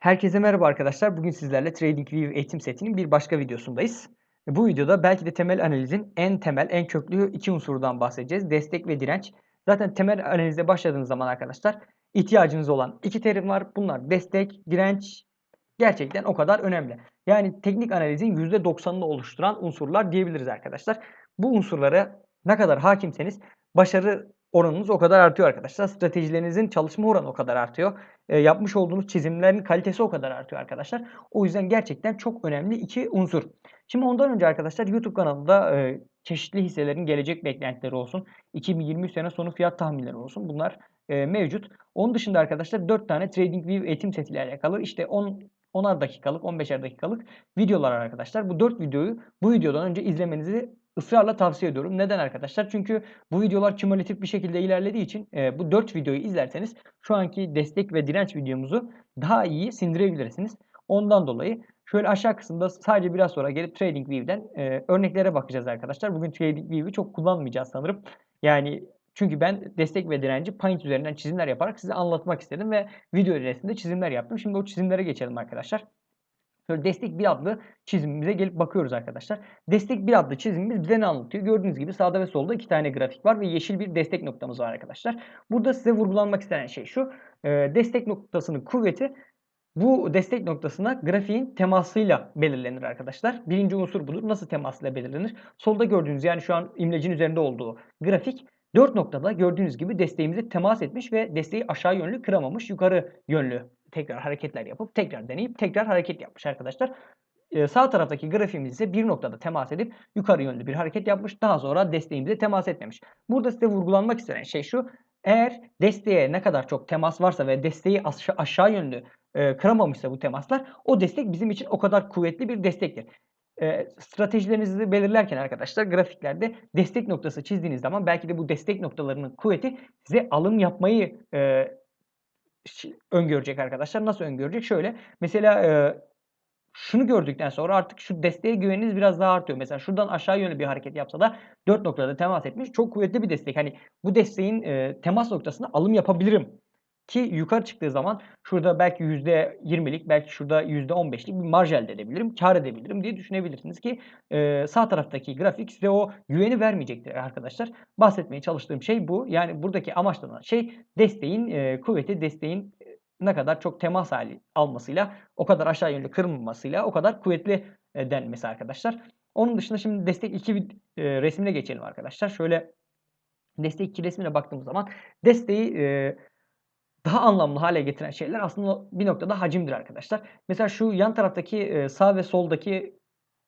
Herkese merhaba arkadaşlar. Bugün sizlerle TradingView eğitim setinin bir başka videosundayız. Bu videoda belki de temel analizin en temel, en köklü iki unsurdan bahsedeceğiz. Destek ve direnç. Zaten temel analize başladığınız zaman arkadaşlar ihtiyacınız olan iki terim var. Bunlar destek, direnç gerçekten o kadar önemli. Yani teknik analizin %90'ını oluşturan unsurlar diyebiliriz arkadaşlar. Bu unsurlara ne kadar hakimseniz başarı oranınız o kadar artıyor arkadaşlar. Stratejilerinizin çalışma oranı o kadar artıyor. E, yapmış olduğunuz çizimlerin kalitesi o kadar artıyor arkadaşlar. O yüzden gerçekten çok önemli iki unsur. Şimdi ondan önce arkadaşlar YouTube kanalında e, çeşitli hisselerin gelecek beklentileri olsun. 2023 sene sonu fiyat tahminleri olsun. Bunlar e, mevcut. Onun dışında arkadaşlar 4 tane TradingView eğitim setiyle alakalı işte 10 10'ar dakikalık, 15'er dakikalık videolar arkadaşlar. Bu 4 videoyu bu videodan önce izlemenizi ısrarla tavsiye ediyorum. Neden arkadaşlar? Çünkü bu videolar kümülatif bir şekilde ilerlediği için e, bu 4 videoyu izlerseniz şu anki destek ve direnç videomuzu daha iyi sindirebilirsiniz. Ondan dolayı şöyle aşağı kısımda sadece biraz sonra gelip TradingView'den e, örneklere bakacağız arkadaşlar. Bugün TradingView'u çok kullanmayacağız sanırım. Yani çünkü ben destek ve direnci Paint üzerinden çizimler yaparak size anlatmak istedim ve video öncesinde çizimler yaptım. Şimdi o çizimlere geçelim arkadaşlar. Şöyle destek 1 adlı çizimimize gelip bakıyoruz arkadaşlar. Destek 1 adlı çizimimiz bize ne anlatıyor? Gördüğünüz gibi sağda ve solda iki tane grafik var ve yeşil bir destek noktamız var arkadaşlar. Burada size vurgulanmak istenen şey şu. destek noktasının kuvveti bu destek noktasına grafiğin temasıyla belirlenir arkadaşlar. Birinci unsur budur. Nasıl temasıyla belirlenir? Solda gördüğünüz yani şu an imlecin üzerinde olduğu grafik 4 noktada gördüğünüz gibi desteğimize temas etmiş ve desteği aşağı yönlü kıramamış. Yukarı yönlü tekrar hareketler yapıp tekrar deneyip tekrar hareket yapmış arkadaşlar. Ee, sağ taraftaki grafiğimiz ise bir noktada temas edip yukarı yönlü bir hareket yapmış. Daha sonra desteğimize temas etmemiş. Burada size vurgulanmak istenen şey şu. Eğer desteğe ne kadar çok temas varsa ve desteği aşağı, aşağı yönlü e, kıramamışsa bu temaslar o destek bizim için o kadar kuvvetli bir destektir. E, stratejilerinizi belirlerken arkadaşlar grafiklerde destek noktası çizdiğiniz zaman belki de bu destek noktalarının kuvveti size alım yapmayı e, öngörecek arkadaşlar. Nasıl öngörecek? Şöyle mesela e, şunu gördükten sonra artık şu desteğe güveniniz biraz daha artıyor. Mesela şuradan aşağı yönlü bir hareket yapsa da 4 noktada temas etmiş. Çok kuvvetli bir destek. Hani bu desteğin e, temas noktasına alım yapabilirim ki yukarı çıktığı zaman şurada belki %20'lik belki şurada %15'lik bir marj elde edebilirim. Kar edebilirim diye düşünebilirsiniz ki e, sağ taraftaki grafik size o güveni vermeyecektir arkadaşlar. Bahsetmeye çalıştığım şey bu. Yani buradaki amaçlanan şey desteğin e, kuvveti, desteğin ne kadar çok temas hali almasıyla, o kadar aşağı yönlü kırılmamasıyla o kadar kuvvetli e, denmesi arkadaşlar. Onun dışında şimdi destek 2 e, resmine geçelim arkadaşlar. Şöyle destek 2 resmine baktığımız zaman desteği e, daha anlamlı hale getiren şeyler aslında bir noktada hacimdir arkadaşlar. Mesela şu yan taraftaki sağ ve soldaki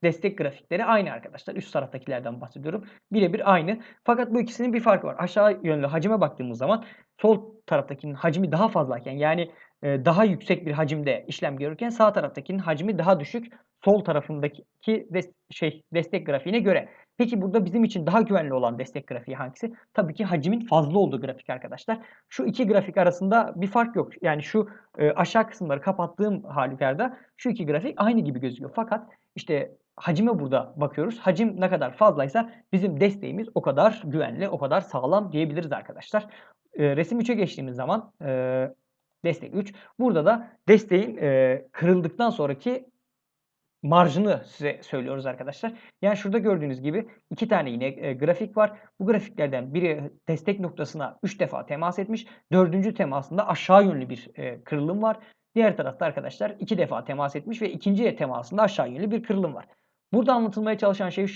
destek grafikleri aynı arkadaşlar. Üst taraftakilerden bahsediyorum. Birebir aynı. Fakat bu ikisinin bir farkı var. Aşağı yönlü hacime baktığımız zaman sol taraftakinin hacmi daha fazlayken yani daha yüksek bir hacimde işlem görürken sağ taraftakinin hacmi daha düşük sol tarafındaki şey destek grafiğine göre. Peki burada bizim için daha güvenli olan destek grafiği hangisi? Tabii ki hacmin fazla olduğu grafik arkadaşlar. Şu iki grafik arasında bir fark yok. Yani şu e, aşağı kısımları kapattığım halükarda şu iki grafik aynı gibi gözüküyor. Fakat işte hacime burada bakıyoruz. Hacim ne kadar fazlaysa bizim desteğimiz o kadar güvenli, o kadar sağlam diyebiliriz arkadaşlar. E, resim 3'e geçtiğimiz zaman e, destek 3. Burada da desteğin e, kırıldıktan sonraki marjını size söylüyoruz arkadaşlar. Yani şurada gördüğünüz gibi iki tane yine e, grafik var. Bu grafiklerden biri destek noktasına 3 defa temas etmiş. Dördüncü temasında aşağı yönlü bir e, kırılım var. Diğer tarafta arkadaşlar iki defa temas etmiş ve ikinci temasında aşağı yönlü bir kırılım var. Burada anlatılmaya çalışan şey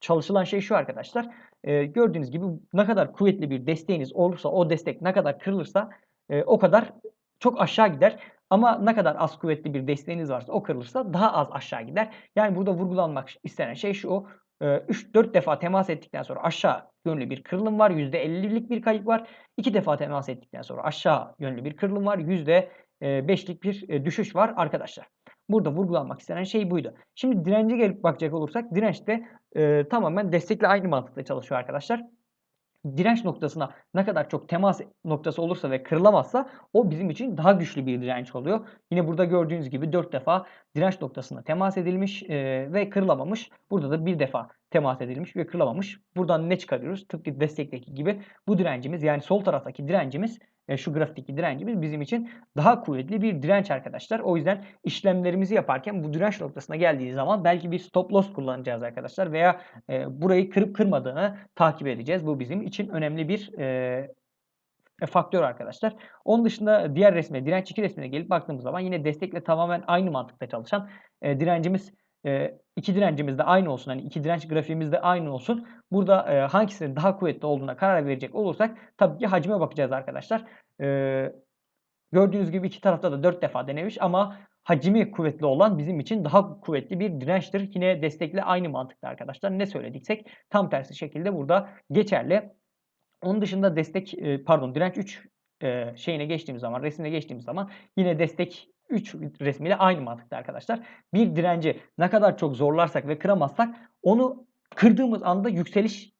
çalışılan şey şu arkadaşlar. E, gördüğünüz gibi ne kadar kuvvetli bir desteğiniz olursa o destek ne kadar kırılırsa e, o kadar çok aşağı gider. Ama ne kadar az kuvvetli bir desteğiniz varsa o kırılırsa daha az aşağı gider. Yani burada vurgulanmak istenen şey şu. 3-4 defa temas ettikten sonra aşağı yönlü bir kırılım var. %50'lik bir kayıp var. 2 defa temas ettikten sonra aşağı yönlü bir kırılım var. %5'lik bir düşüş var arkadaşlar. Burada vurgulanmak istenen şey buydu. Şimdi dirence gelip bakacak olursak direnç de e, tamamen destekle aynı mantıkla çalışıyor arkadaşlar direnç noktasına ne kadar çok temas noktası olursa ve kırılamazsa o bizim için daha güçlü bir direnç oluyor. Yine burada gördüğünüz gibi 4 defa direnç noktasına temas edilmiş e, ve kırılamamış. Burada da bir defa temas edilmiş ve kırılamamış. Buradan ne çıkarıyoruz? Tıpkı destekteki gibi bu direncimiz yani sol taraftaki direncimiz e, şu grafikteki direncimiz bizim için daha kuvvetli bir direnç arkadaşlar. O yüzden işlemlerimizi yaparken bu direnç noktasına geldiği zaman belki bir stop loss kullanacağız arkadaşlar veya e, burayı kırıp kırmadığını takip edeceğiz. Bu bizim için önemli bir e, e, faktör arkadaşlar. Onun dışında diğer resme, direnç 2 resmine gelip baktığımız zaman yine destekle tamamen aynı mantıkta çalışan e, direncimiz e, iki direncimiz de aynı olsun. Hani iki direnç grafiğimiz de aynı olsun. Burada e, hangisinin daha kuvvetli olduğuna karar verecek olursak tabii ki hacme bakacağız arkadaşlar. E, gördüğünüz gibi iki tarafta da 4 defa denemiş ama hacmi kuvvetli olan bizim için daha kuvvetli bir dirençtir. Yine destekle aynı mantıkta arkadaşlar. Ne söylediksek tam tersi şekilde burada geçerli. Onun dışında destek pardon direnç 3 e, şeyine geçtiğimiz zaman resmine geçtiğimiz zaman yine destek 3 resmiyle aynı mantıkta arkadaşlar. Bir direnci ne kadar çok zorlarsak ve kıramazsak onu kırdığımız anda yükseliş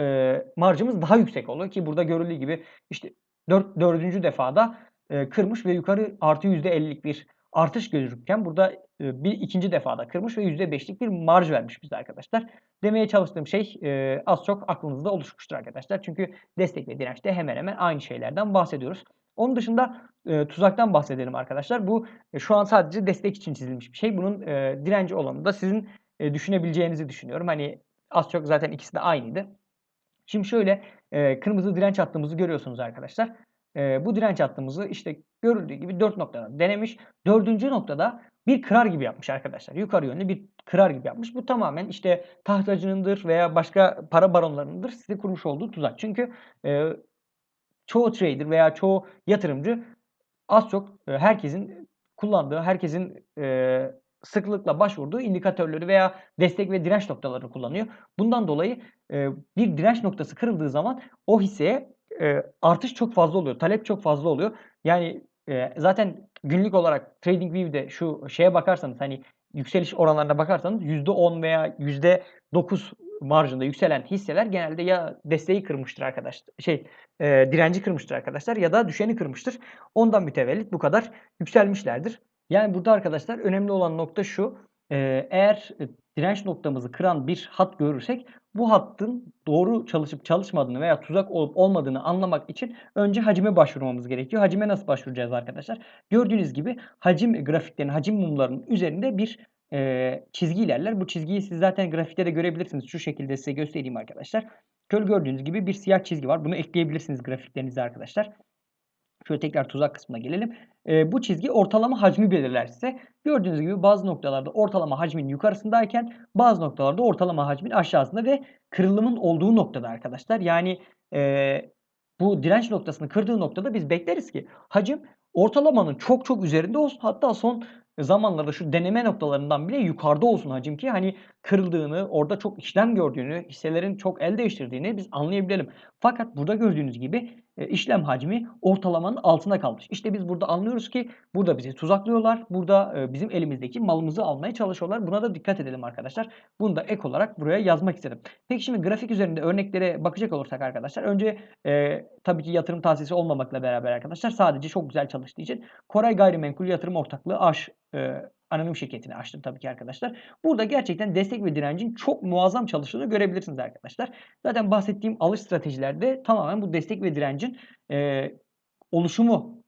e, marjımız daha yüksek oluyor ki burada görüldüğü gibi işte 4 dördüncü defada e, kırmış ve yukarı artı %50'lik bir artış gözükürken burada e, bir ikinci defada kırmış ve %5'lik bir marj vermiş bize arkadaşlar. Demeye çalıştığım şey e, az çok aklınızda oluşmuştur arkadaşlar. Çünkü destek ve dirençte hemen hemen aynı şeylerden bahsediyoruz. Onun dışında e, tuzaktan bahsedelim arkadaşlar. Bu e, şu an sadece destek için çizilmiş bir şey. Bunun e, direnci olanı da sizin e, düşünebileceğinizi düşünüyorum. Hani az çok zaten ikisi de aynıydı. Şimdi şöyle e, kırmızı direnç hattımızı görüyorsunuz arkadaşlar. E, bu direnç hattımızı işte görüldüğü gibi 4 noktada denemiş. Dördüncü noktada bir kırar gibi yapmış arkadaşlar. Yukarı yönlü bir kırar gibi yapmış. Bu tamamen işte tahtacınındır veya başka para baronlarındır size kurmuş olduğu tuzak. Çünkü e, çoğu trader veya çoğu yatırımcı az çok e, herkesin kullandığı, herkesin e, sıklıkla başvurduğu indikatörleri veya destek ve direnç noktalarını kullanıyor. Bundan dolayı e, bir direnç noktası kırıldığı zaman o hisseye artış çok fazla oluyor. Talep çok fazla oluyor. Yani zaten günlük olarak TradingView'de şu şeye bakarsanız hani yükseliş oranlarına bakarsanız %10 veya %9 marjında yükselen hisseler genelde ya desteği kırmıştır arkadaşlar. Şey, e, direnci kırmıştır arkadaşlar ya da düşeni kırmıştır. Ondan mütevellit bu kadar yükselmişlerdir. Yani burada arkadaşlar önemli olan nokta şu. E, eğer direnç noktamızı kıran bir hat görürsek bu hattın doğru çalışıp çalışmadığını veya tuzak olup olmadığını anlamak için önce hacime başvurmamız gerekiyor. Hacime nasıl başvuracağız arkadaşlar? Gördüğünüz gibi hacim grafiklerinin, hacim mumlarının üzerinde bir e, çizgi ilerler. Bu çizgiyi siz zaten grafikte de görebilirsiniz. Şu şekilde size göstereyim arkadaşlar. Şöyle gördüğünüz gibi bir siyah çizgi var. Bunu ekleyebilirsiniz grafiklerinize arkadaşlar. Şöyle tekrar tuzak kısmına gelelim. E, bu çizgi ortalama hacmi belirler size. Gördüğünüz gibi bazı noktalarda ortalama hacmin yukarısındayken bazı noktalarda ortalama hacmin aşağısında ve kırılımın olduğu noktada arkadaşlar. Yani e, bu direnç noktasını kırdığı noktada biz bekleriz ki hacim ortalamanın çok çok üzerinde olsun. Hatta son zamanlarda şu deneme noktalarından bile yukarıda olsun hacim ki hani kırıldığını, orada çok işlem gördüğünü, hisselerin çok el değiştirdiğini biz anlayabilelim. Fakat burada gördüğünüz gibi e, işlem hacmi ortalamanın altına kalmış. İşte biz burada anlıyoruz ki burada bizi tuzaklıyorlar. Burada e, bizim elimizdeki malımızı almaya çalışıyorlar. Buna da dikkat edelim arkadaşlar. Bunu da ek olarak buraya yazmak istedim. Peki şimdi grafik üzerinde örneklere bakacak olursak arkadaşlar. Önce e, tabii ki yatırım tavsiyesi olmamakla beraber arkadaşlar sadece çok güzel çalıştığı için Koray Gayrimenkul Yatırım Ortaklığı AŞ e, anonim şirketini açtım tabii ki arkadaşlar. Burada gerçekten destek ve direncin çok muazzam çalıştığını görebilirsiniz arkadaşlar. Zaten bahsettiğim alış stratejilerde tamamen bu destek ve direncin e, oluşumu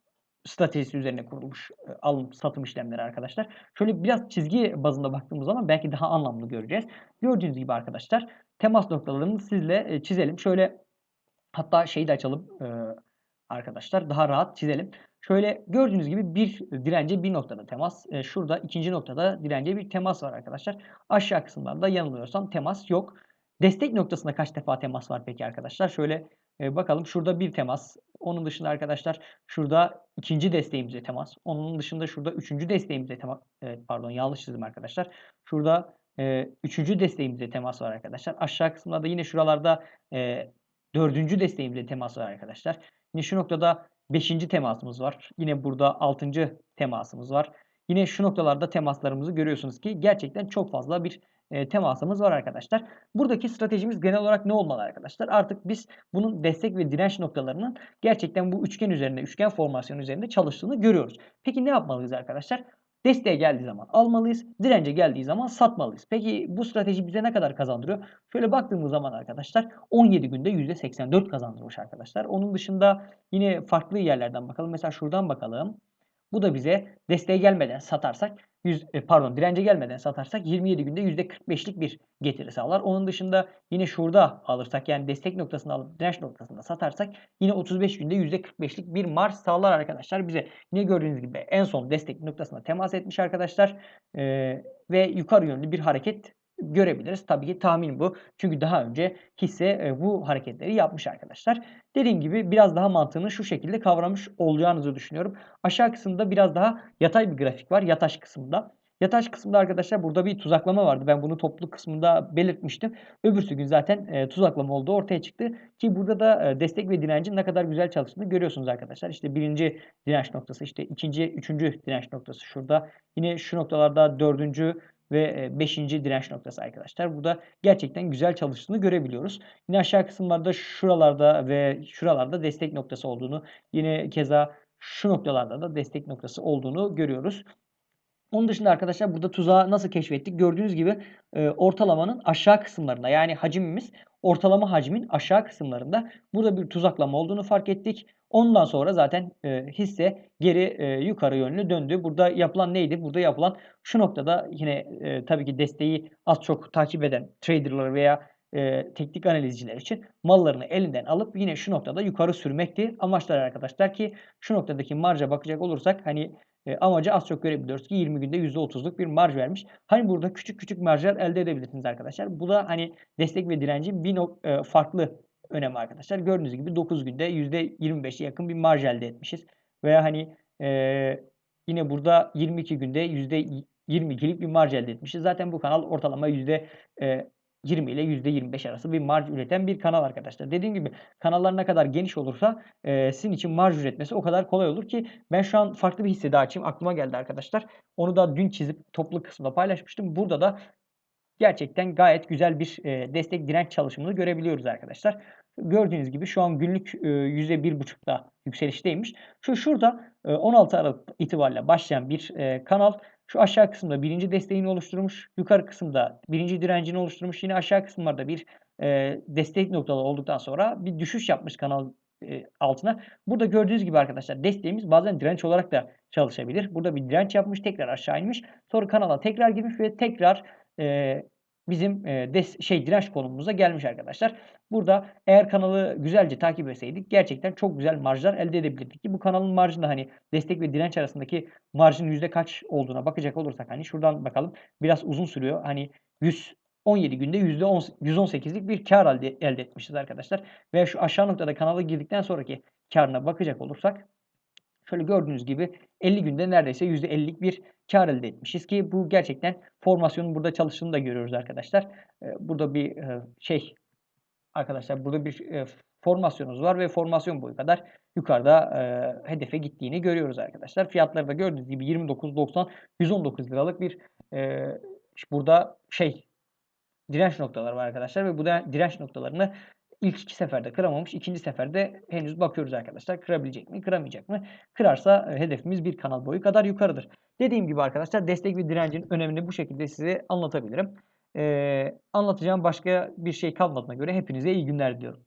stratejisi üzerine kurulmuş e, alım satım işlemleri arkadaşlar. Şöyle biraz çizgi bazında baktığımız zaman belki daha anlamlı göreceğiz. Gördüğünüz gibi arkadaşlar temas noktalarını sizle e, çizelim. Şöyle hatta şeyi de açalım e, arkadaşlar. Daha rahat çizelim. Şöyle gördüğünüz gibi bir dirence bir noktada temas. E, şurada ikinci noktada dirence bir temas var arkadaşlar. Aşağı kısımlarda yanılmıyorsam temas yok. Destek noktasında kaç defa temas var peki arkadaşlar? Şöyle e, bakalım şurada bir temas. Onun dışında arkadaşlar şurada ikinci desteğimize temas. Onun dışında şurada üçüncü desteğimize temas. Pardon yanlış çizdim arkadaşlar. Şurada e, üçüncü desteğimize temas var arkadaşlar. Aşağı kısımda da yine şuralarda dördüncü desteğimize temas var arkadaşlar. Yine şu noktada 5. temasımız var. Yine burada 6. temasımız var. Yine şu noktalarda temaslarımızı görüyorsunuz ki gerçekten çok fazla bir e, temasımız var arkadaşlar. Buradaki stratejimiz genel olarak ne olmalı arkadaşlar? Artık biz bunun destek ve direnç noktalarının gerçekten bu üçgen üzerinde, üçgen formasyon üzerinde çalıştığını görüyoruz. Peki ne yapmalıyız arkadaşlar? Desteğe geldiği zaman almalıyız. Dirence geldiği zaman satmalıyız. Peki bu strateji bize ne kadar kazandırıyor? Şöyle baktığımız zaman arkadaşlar 17 günde %84 kazandırmış arkadaşlar. Onun dışında yine farklı yerlerden bakalım. Mesela şuradan bakalım. Bu da bize desteğe gelmeden satarsak 100, e, pardon dirence gelmeden satarsak 27 günde %45'lik bir getiri sağlar. Onun dışında yine şurada alırsak yani destek noktasında alıp direnç noktasında satarsak yine 35 günde %45'lik bir marj sağlar arkadaşlar bize. Yine gördüğünüz gibi en son destek noktasına temas etmiş arkadaşlar ee, ve yukarı yönlü bir hareket görebiliriz. Tabii ki tahmin bu. Çünkü daha önce hisse e, bu hareketleri yapmış arkadaşlar. Dediğim gibi biraz daha mantığını şu şekilde kavramış olacağınızı düşünüyorum. Aşağı kısımda biraz daha yatay bir grafik var. Yataş kısmında. Yataş kısmında arkadaşlar burada bir tuzaklama vardı. Ben bunu topluluk kısmında belirtmiştim. Öbürsü gün zaten e, tuzaklama olduğu ortaya çıktı. Ki burada da e, destek ve direncin ne kadar güzel çalıştığını görüyorsunuz arkadaşlar. İşte birinci direnç noktası, işte ikinci, üçüncü direnç noktası şurada. Yine şu noktalarda dördüncü ve 5. direnç noktası arkadaşlar. Burada gerçekten güzel çalıştığını görebiliyoruz. Yine aşağı kısımlarda şuralarda ve şuralarda destek noktası olduğunu yine keza şu noktalarda da destek noktası olduğunu görüyoruz. Onun dışında arkadaşlar burada tuzağı nasıl keşfettik? Gördüğünüz gibi e, ortalamanın aşağı kısımlarında yani hacimimiz ortalama hacmin aşağı kısımlarında burada bir tuzaklama olduğunu fark ettik. Ondan sonra zaten e, hisse geri e, yukarı yönlü döndü. Burada yapılan neydi? Burada yapılan şu noktada yine e, tabii ki desteği az çok takip eden traderlar veya e, teknik analizciler için mallarını elinden alıp yine şu noktada yukarı sürmekti. Amaçlar arkadaşlar ki şu noktadaki marja bakacak olursak hani e, amacı az çok görebiliyoruz ki 20 günde %30'luk bir marj vermiş. Hani burada küçük küçük marjlar elde edebilirsiniz arkadaşlar. Bu da hani destek ve direncin bir e, farklı önemi arkadaşlar. Gördüğünüz gibi 9 günde %25'e yakın bir marj elde etmişiz. Veya hani e, yine burada 22 günde %22'lik bir marj elde etmişiz. Zaten bu kanal ortalama yüzde e, 20 ile %25 arası bir marj üreten bir kanal arkadaşlar. Dediğim gibi kanallar ne kadar geniş olursa e, sizin için marj üretmesi o kadar kolay olur ki ben şu an farklı bir hisse daha açayım. Aklıma geldi arkadaşlar. Onu da dün çizip toplu kısımda paylaşmıştım. Burada da gerçekten gayet güzel bir e, destek direnç çalışımını görebiliyoruz arkadaşlar. Gördüğünüz gibi şu an günlük e, %1.5'da yükselişteymiş. Şu şurada e, 16 Aralık itibariyle başlayan bir e, kanal şu aşağı kısımda birinci desteğini oluşturmuş. Yukarı kısımda birinci direncini oluşturmuş. Yine aşağı kısımlarda bir e, destek noktaları olduktan sonra bir düşüş yapmış kanal e, altına. Burada gördüğünüz gibi arkadaşlar desteğimiz bazen direnç olarak da çalışabilir. Burada bir direnç yapmış tekrar aşağı inmiş. Sonra kanala tekrar girmiş ve tekrar e, bizim e, şey direnç konumumuza gelmiş arkadaşlar. Burada eğer kanalı güzelce takip etseydik gerçekten çok güzel marjlar elde edebilirdik ki bu kanalın marjında hani destek ve direnç arasındaki marjın yüzde kaç olduğuna bakacak olursak hani şuradan bakalım biraz uzun sürüyor. Hani 117 günde yüzde 118'lik bir kar elde, elde etmişiz arkadaşlar. Ve şu aşağı noktada kanala girdikten sonraki karına bakacak olursak Şöyle gördüğünüz gibi 50 günde neredeyse %50'lik bir kar elde etmişiz ki bu gerçekten formasyonun burada çalıştığını da görüyoruz arkadaşlar. Burada bir şey arkadaşlar burada bir formasyonumuz var ve formasyon boyu kadar yukarıda hedefe gittiğini görüyoruz arkadaşlar. Fiyatları da gördüğünüz gibi 29.90 119 liralık bir burada şey direnç noktaları var arkadaşlar ve bu direnç noktalarını ilk iki seferde kıramamış. ikinci seferde henüz bakıyoruz arkadaşlar. Kırabilecek mi? Kıramayacak mı? Kırarsa e, hedefimiz bir kanal boyu kadar yukarıdır. Dediğim gibi arkadaşlar destek ve direncin önemini bu şekilde size anlatabilirim. Ee, anlatacağım başka bir şey kalmadığına göre hepinize iyi günler diliyorum.